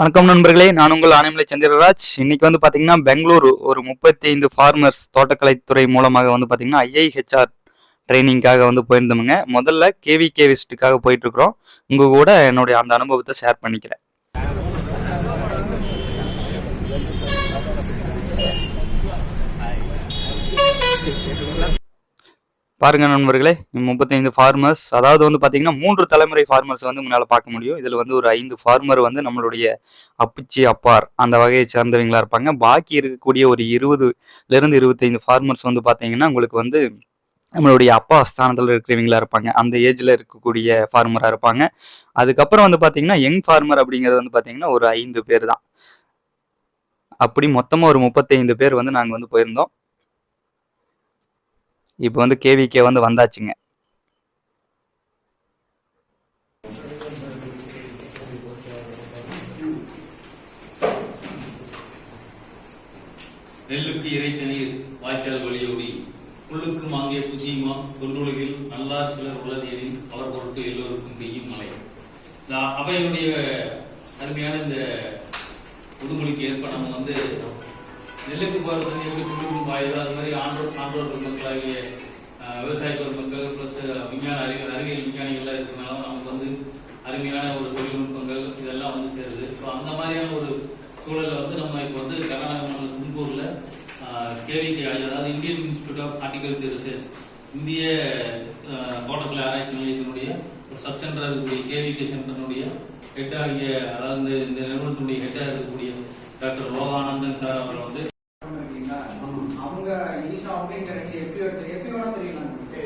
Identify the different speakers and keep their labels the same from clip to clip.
Speaker 1: வணக்கம் நண்பர்களே நான் உங்கள் ஆனைமலை சந்திரராஜ். இன்னைக்கு வந்து பார்த்தீங்கன்னா பெங்களூர் ஒரு முப்பத்தி ஐந்து ஃபார்மர்ஸ் தோட்டக்கலைத்துறை மூலமாக வந்து பார்த்தீங்கன்னா ஐஐஹெச்ஆர் ட்ரைனிங்காக வந்து போயிருந்தோமுங்க. முதல்ல கேவி கேவிஸ்டுக்காக போயிட்டு இருக்கிறோம் உங்க கூட என்னுடைய அந்த அனுபவத்தை ஷேர் பண்ணிக்கிறேன். பாருங்க நண்பர்களே முப்பத்தைந்து ஃபார்மர்ஸ் அதாவது வந்து பார்த்தீங்கன்னா மூன்று தலைமுறை ஃபார்மர்ஸ் வந்து உங்களால் பார்க்க முடியும். இதில் வந்து ஒரு ஐந்து ஃபார்மர் வந்து நம்மளுடைய அப்பிச்சி அப்பார் அந்த வகையை சேர்ந்தவங்களா இருப்பாங்க. பாக்கி இருக்கக்கூடிய ஒரு இருபதுலேருந்து இருபத்தைந்து ஃபார்மர்ஸ் வந்து பார்த்தீங்கன்னா உங்களுக்கு வந்து நம்மளுடைய அப்பா ஸ்தானத்தில் இருக்கிறவங்களா இருப்பாங்க. அந்த ஏஜில் இருக்கக்கூடிய ஃபார்மராக இருப்பாங்க. அதுக்கப்புறம் வந்து பார்த்தீங்கன்னா யங் ஃபார்மர் அப்படிங்கிறது வந்து பார்த்தீங்கன்னா ஒரு ஐந்து பேர் தான். அப்படி மொத்தமாக ஒரு முப்பத்தைந்து பேர் வந்து நாங்கள் வந்து போயிருந்தோம். இப்போ வந்து கேவிகே வந்து வந்தாச்சுங்க.
Speaker 2: நெல்லுக்கு இறைத்த நீர் வாய்க்கால் வழியோடி புல்லுக்கு மாங்கிய புசியுமா தொண்டுலகில் நல்லார் சிலர் உள்ளதேனின் அவர் பொருட்டு எல்லோருக்கும் பெய்யும் மழை. அவையுடைய அருமையான இந்த உடுமொழிக்கு ஏற்ப நம்ம வந்து நெல்லுக்கு போறது எப்படி புல்லுக்கும் பாயுதோ அது மாதிரி ஆன்றோர் சான்றோர் பெருமக்களாகிய விவசாய பெருமக்கள் ப்ளஸ் விஞ்ஞான அறிவியல் அறிவியல் விஞ்ஞானிகள்லாம் இருக்கிறனால நமக்கு வந்து அருமையான ஒரு தொழில்நுட்பங்கள் இதெல்லாம் வந்து சேருது. ஸோ அந்த மாதிரியான ஒரு சூழலில் வந்து நம்ம இப்போ வந்து கர்நாடக மாநிலம் தும்கூர்ல கேவிகே அதாவது Indian institute of horticulture research இந்திய தோட்டக்கலை ஆராய்ச்சி நிலையத்தினுடைய ஒரு சப் சென்டராக இருக்கக்கூடிய கேவிகே சென்டருடைய ஹெட்டாக அதாவது இந்த நிறுவனத்தினுடைய ஹெட்டாக இருக்கக்கூடிய டாக்டர் ரோகானந்தன் சார் அவர்கள் வந்து?
Speaker 3: அவங்க ஈஷா அப்படிங்கிற ரெண்டு FPO எடுத்து- தெரியுமா உங்களுக்கு?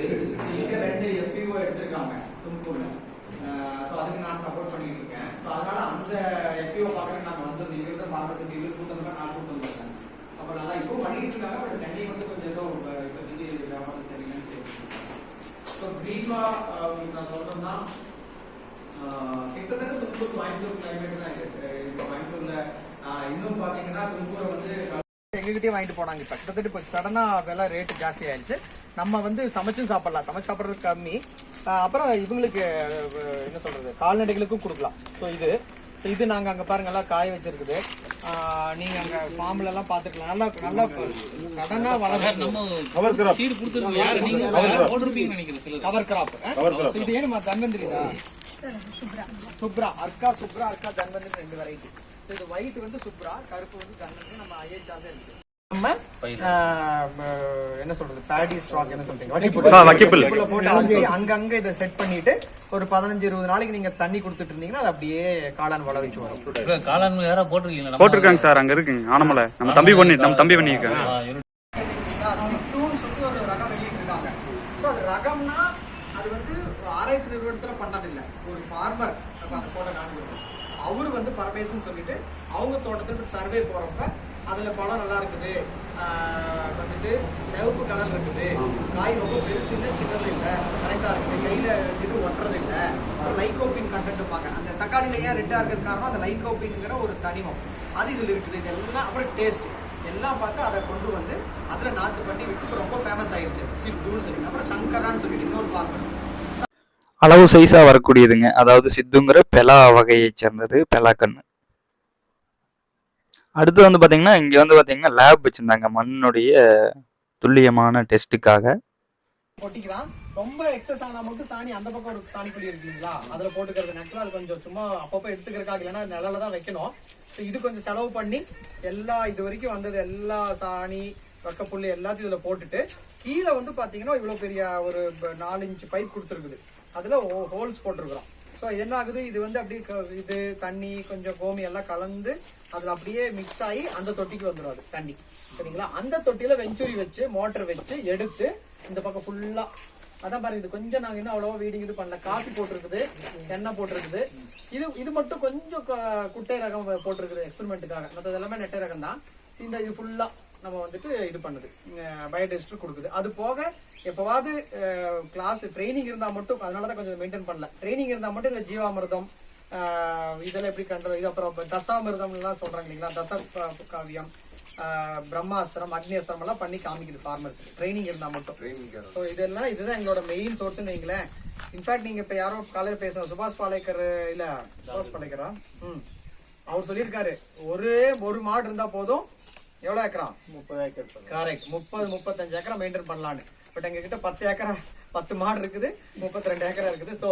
Speaker 3: இங்க ரெண்டு FPO எடுத்திருக்காங்க தும்கூர்ல. so அதுக்கு நான் support பண்ணிட்டு இருக்கேன். அதனால அந்த FPO பார்க்கறதுக்கு நாங்க வந்தது. இங்க இருந்த pharmacy dealer கூட்டம் நான் கூட்டு வந்திருக்கேன். அப்ப நல்லா இப்போ பண்ணிட்டு இருக்காங்க. But தண்ணி வந்து கொஞ்சம் ஏதோ இப்ப இப்போதைக்கு வியாபாரம் சரியில்லைன்னு அஹ் உங்களுக்கு நான் சொல்லணும்னா, கிட்டத்தட்ட தும்கூர் கோயம்புத்தூர் climate தான் இப்ப கோயம்புத்தூர்ல இன்னும் பாத்தீங்கன்னா வந்து எங்ககிட்டயே வாங்கிட்டு போனாங்க. இப்ப கிட்டத்தட்ட இப்ப சடனா விலை ரேட்டு ஜாஸ்தி ஆயிடுச்சு. நம்ம வந்து சமைச்சும் சாப்பிடலாம். சமைச்சு சாப்பிடுறது கம்மி அப்புறம் இவங்களுக்கு என்ன சொல்றது கால்நடைகளுக்கும் கொடுக்கலாம். ஸோ இது இது நாங்க அங்க பாருங்க எல்லாம் காய வச்சிருக்குது. ஆஹ் நீங்க அங்க ஃபார்ம்ல எல்லாம் பாத்துக்கலாம். நல்லா நல்லா சடனா வளரும்
Speaker 2: சீடு கொடுத்துருக்கோம். யாரு? நீங்க போட்டிருப்பீங்கன்னு நினைக்கிறேன் சிலர்.
Speaker 3: கவர் கிராப் இது ஏனுமா தன்வந்திரிதா? சுப்ரா. அர்க்கா சுப்ரா அர்க்கா தன்வந்திரி ரெண்டு வெரைட்டி இது ஒயிட் வந்து சுப்ரா கருப்பு வந்து தன்வந்திரி நம்ம இருக்கு. என்ன சொல்றது பேடி ஸ்டாக் என்ன சொல்றீங்க போட்டு அங்கங்க இதை செட் பண்ணிட்டு ஒரு பதினஞ்சு இருபது நாளைக்கு நீங்க தண்ணி கொடுத்துட்டு இருந்தீங்கன்னா அது அப்படியே காளான் வள வச்சு வரும்.
Speaker 2: காளான் யாரா
Speaker 1: போட்டிருக்காங்க சார் அங்க இருக்குங்க. ஆனமலை. நம்ம தம்பி பண்ணி நம்ம தம்பி பண்ணியிருக்காங்க
Speaker 3: சிட்டுன்னு சொல்லிட்டு ஒரு ரகம் வெளியிட்டிருக்காங்க ஸோ அது ரகம்னா அது வந்து ஆராய்ச்சி நிறுவனத்தில் பண்ணதில்லை. ஒரு ஃபார்மர் அந்த போட்டோ காட்டுவோம் அவரு வந்து பரமேசன் சொல்லிட்டு அவங்க தோட்டத்தில் சர்வே போறப்ப அதுல பழம் நல்லா இருக்குது. வந்துட்டு சிவப்பு கலர் இருக்குது. காய் ரொம்ப பெருசு இல்லை சின்னது இல்லை. கரெக்டா இருக்குது. கையில இது ஒட்டுறது இல்லை. லைகோபின் கண்டென்ட்பாங்க அந்த தக்காளியில ஏன் ரெட்டா இருக்கிறது காரணம் அந்த லைகோபின்ங்கிற ஒரு தனிமம். அது இதுல இருக்குது. இது எல்லாம் அப்புறம் டேஸ்ட் எல்லாம் பார்த்து அதை கொண்டு வந்து அதில் நாத்து பண்ணி விட்டு ரொம்ப ஃபேமஸ் ஆயிடுச்சு சீப் தூள் சொல்லி அப்புறம் சங்கரான்னு சொல்லிட்டு இன்னொரு பார்க்கணும்
Speaker 1: அளவு சைஸாக வரக்கூடியதுங்க. அதாவது சித்துங்கிற பெலா வகையை சேர்ந்தது பெலாக்கண்ணு அடுத்து வந்து பார்த்திங்கன்னா இங்கே வந்து பார்த்திங்கன்னா லேப் வச்சுருந்தாங்க. மண்ணுடைய துல்லியமான டெஸ்ட்டுக்காக
Speaker 3: ஒட்டிக்கிறான் ரொம்ப எக்ஸஸ் ஆனா மட்டும் தானி அந்த பக்கம் ஒரு தானி குழி இருக்கீங்களா அதுல போட்டுக்கிறது ஆக்சுவலா அது கொஞ்சம் சும்மா அப்பப்போ எடுத்துக்கிறதுக்காக இல்லைன்னா நிழல தான் வைக்கணும். ஸோ இது கொஞ்சம் செலவு பண்ணி எல்லா இது வரைக்கும் வந்தது எல்லா சாணி வக்கப்புல்லு எல்லாத்தையும் இதுல போட்டுட்டு கீழே வந்து பார்த்தீங்கன்னா இவ்வளோ பெரிய ஒரு ப- நாலு இன்ச்சு பைப் கொடுத்துருக்குது. அதில் ஹோல்ஸ் போட்டிருக்கிறோம். ஸோ என்ன ஆகுது? இது வந்து அப்படியே க- இது தண்ணி கொஞ்சம் கோமி எல்லாம் கலந்து அதில் அப்படியே மிக்ஸ் ஆகி அந்த தொட்டிக்கு வந்துடும் அது தண்ணி. சரிங்களா? அந்த தொட்டியில் வெஞ்சுரி வச்சு மோட்டர் வச்சு எடுத்து இந்த பக்கம் ஃபுல்லாக அதான் பாருங்க இது கொஞ்சம் நாங்க இன்னும் அவ்வளவா வீடிங் இது பண்ணல. காஃபி போட்டிருக்குது எண்ணெய் போட்டிருக்குது. இது இது மட்டும் கொஞ்சம் க- குட்டை ரகம் போட்டிருக்குது எக்ஸ்பெரிமெண்ட்டுக்காக மற்றது எல்லாமே நெட்டை ரகம் தான் இந்த இது ஃபுல்லா நம்ம வந்துட்டு இது பண்ணுது. பயோடெஸ்ட் கொடுக்குது. அது போக எப்பவாவது கிளாஸ் ட்ரைனிங் இருந்தா மட்டும் அதனால தான் கொஞ்சம் மெயின்டைன் பண்ணல. ட்ரைனிங் இருந்தா மட்டும் இல்ல ஜீவாமிர்தம் இதெல்லாம் எப்படி கண்ட்ரோல் இது அப்புறம் இப்ப தசாமிர்தம் எல்லாம் சொல்றாங்க இல்லைங்களா? தச காவியம் பிரம்மாஸ்திரம் அக்னியஸ்திரம் எல்லாம் பண்ணி காமிக்குது ஃபார்மர்ஸ் ட்ரைனிங் இருந்தா மட்டும். ஸோ இதெல்லாம் இதுதான் எங்களோட மெயின் சோர்ஸ் வைங்களேன். இன்ஃபேக்ட் நீங்க இப்ப யாரோ காலையில பேசுற சுபாஷ் பாலேக்கர் இல்ல சுபாஷ் பாலேக்கரா? ம். அவர் சொல்லியிருக்காரு. ஒரே ஒரு மாடு இருந்தா போதும் எவ்வளவு ஏக்கரா?
Speaker 4: முப்பது ஏக்கர்.
Speaker 3: கரெக்ட் முப்பது முப்பத்தஞ்சு ஏக்கரா மெயின்டைன் பண்ணலான்னு. பட் எங்க கிட்ட பத்து ஏக்கரா பத்து மாடு இருக்குது முப்பத்தி ரெண்டு ஏக்கரா இருக்குது. சோ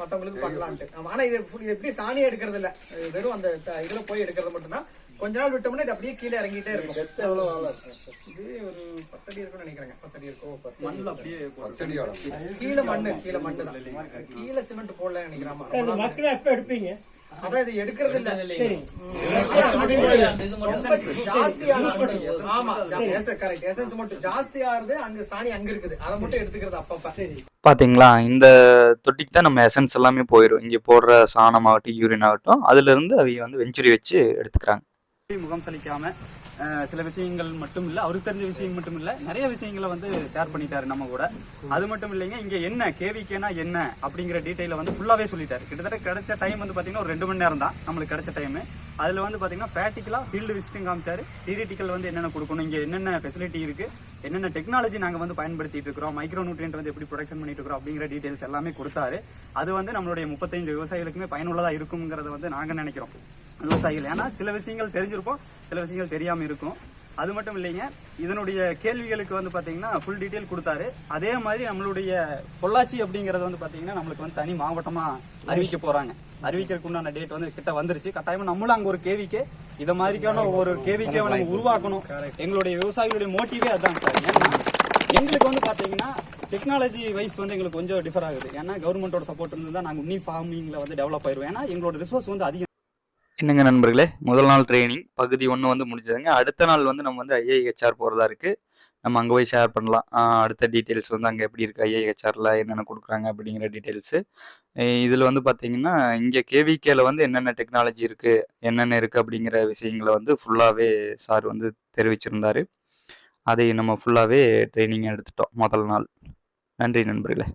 Speaker 3: மத்தவங்களுக்கு பண்ணலான்ட்டு. ஆமா, ஆனா இது எப்படி சாணியா எடுக்கிறது இல்ல. வெறும் அந்த இதுல போய் எடுக்கிறது மட்டும்தான். கொஞ்ச நாள் விட்டோம்னா இது அப்படியே கீழே இறங்கிட்டே இருக்கும்? இது பத்தடி இருக்கும்னு இருக்கும்
Speaker 1: மண்ணில் அப்படியே.
Speaker 3: கீழே மண்ணு கீழே மண்ணு தான் கீழே சிமெண்ட் போடல நினைக்கிறேன்
Speaker 5: மக்கள் எப்ப எடுப்பீங்க.
Speaker 3: அதான் இது எடுக்கிறது இல்ல.
Speaker 1: பாத்தீங்களா? இந்த தொட்டிக்கு தான் நம்ம எசன்ஸ் எல்லாமே போயிடும் இங்கே போடுற சாணமாகட்டும் யூரின் ஆகட்டும் அதுல இருந்து அவங்க வந்து வெஞ்சுரி வச்சு எடுத்துக்கிறாங்க.
Speaker 6: முகம் சலிக்காம சில விஷயங்கள் மட்டும் இல்ல அவருக்கு தெரிஞ்ச விஷயம் மட்டும் இல்ல நிறைய விஷயங்களை வந்து ஷேர் பண்ணிட்டாரு நம்ம கூட. அது மட்டும் இல்லைங்க இங்க என்ன கேவிக்கேனா என்ன அப்படிங்கிற டீட்டெயில வந்து ஃபுல்லாவே சொல்லிட்டாரு. கிட்டத்தட்ட கிடைச்ச டைம் வந்து பாத்தீங்கன்னா ஒரு ரெண்டு மணி நேரம் தான் நம்மளுக்கு கிடைச்ச டைம் அதுல வந்து பாத்தீங்கன்னா ப்ராக்டிக்கலாக ஃபீல்டு விசிட்டும் காமிச்சாரு. தியரிட்டிக்கல் வந்து என்னென்ன கொடுக்கணும் இங்க என்னென்ன ஃபெசிலிட்டி இருக்கு என்னென்ன டெக்னாலஜி நாங்க வந்து பயன்படுத்திட்டு இருக்கிறோம் மைக்ரோ நியூட்ரியன்ட் வந்து எப்படி ப்ரொடக்ஷன் பண்ணிட்டு இருக்கிறோம் அப்படிங்கிற டீடைல்ஸ் எல்லாமே கொடுத்தாரு. அது வந்து நம்மளுடைய முப்பத்தைந்து விவசாயிகளுக்குமே பயனுள்ளதா இருக்குங்கிறத வந்து நாங்க நினைக்கிறோம். விவசாயிகள் ஏன்னா சில விஷயங்கள் தெரிஞ்சிருப்போம் சில விஷயங்கள் தெரியாம இருக்கும் அது மட்டும் இல்லைங்க இதனுடைய கேள்விகளுக்கு வந்து பாத்தீங்கன்னா ஃபுல் டீட்டெயில் கொடுத்தாரு. அதே மாதிரி நம்மளுடைய பொள்ளாச்சி அப்படிங்கறது வந்து பாத்தீங்கன்னா நம்மளுக்கு வந்து தனி மாவட்டமா அறிவிக்க போறாங்க. அறிவிக்கிறதுக்கு உண்டான டேட் வந்து கிட்ட வந்துருச்சு. கட்டாயமா நம்மளும் அங்க ஒரு கேவிக்கு இத மாதிரிக்கான ஒரு கேவிக்கே நம்ம உருவாக்கணும். எங்களுடைய விவசாயிகளுடைய மோட்டிவே அதான் சார். ஏன்னா எங்களுக்கு வந்து பாத்தீங்கன்னா டெக்னாலஜி வைஸ் வந்து எங்களுக்கு கொஞ்சம் டிஃபர் ஆகுது. ஏன்னா கவர்மெண்டோட சப்போர்ட் இருந்து தான் நாங்க உன்னி ஃபார்மிங்ல வந்து டெவலப் ஆயிருவோம். ஏன்னா எங்களோட ரிசோர்ஸ் வந்து அதிகம்.
Speaker 1: என்னங்க நண்பர்களே? முதல் நாள் ட்ரைனிங் பகுதி ஒன்று வந்து முடிஞ்சதுங்க. அடுத்த நாள் வந்து நம்ம வந்து ஐஐஹெச்ஆர் போகிறதா இருக்குது நம்ம அங்கே போய் ஷேர் பண்ணலாம். அடுத்த டீட்டெயில்ஸ் வந்து அங்கே எப்படி இருக்குது ஐஏஹெச்ஆரில் என்னென்ன கொடுக்குறாங்க? அப்படிங்கிற டீட்டெயில்ஸு இதில் வந்து பார்த்தீங்கன்னா இங்கே கேவிகேல வந்து என்னென்ன டெக்னாலஜி இருக்குது என்னென்ன இருக்குது அப்படிங்கிற விஷயங்களை வந்து ஃபுல்லாகவே சார் வந்து தெரிவிச்சிருந்தாரு. அதை நம்ம ஃபுல்லாகவே ட்ரைனிங் எடுத்துட்டோம். முதல் நாள். நன்றி நண்பர்களே.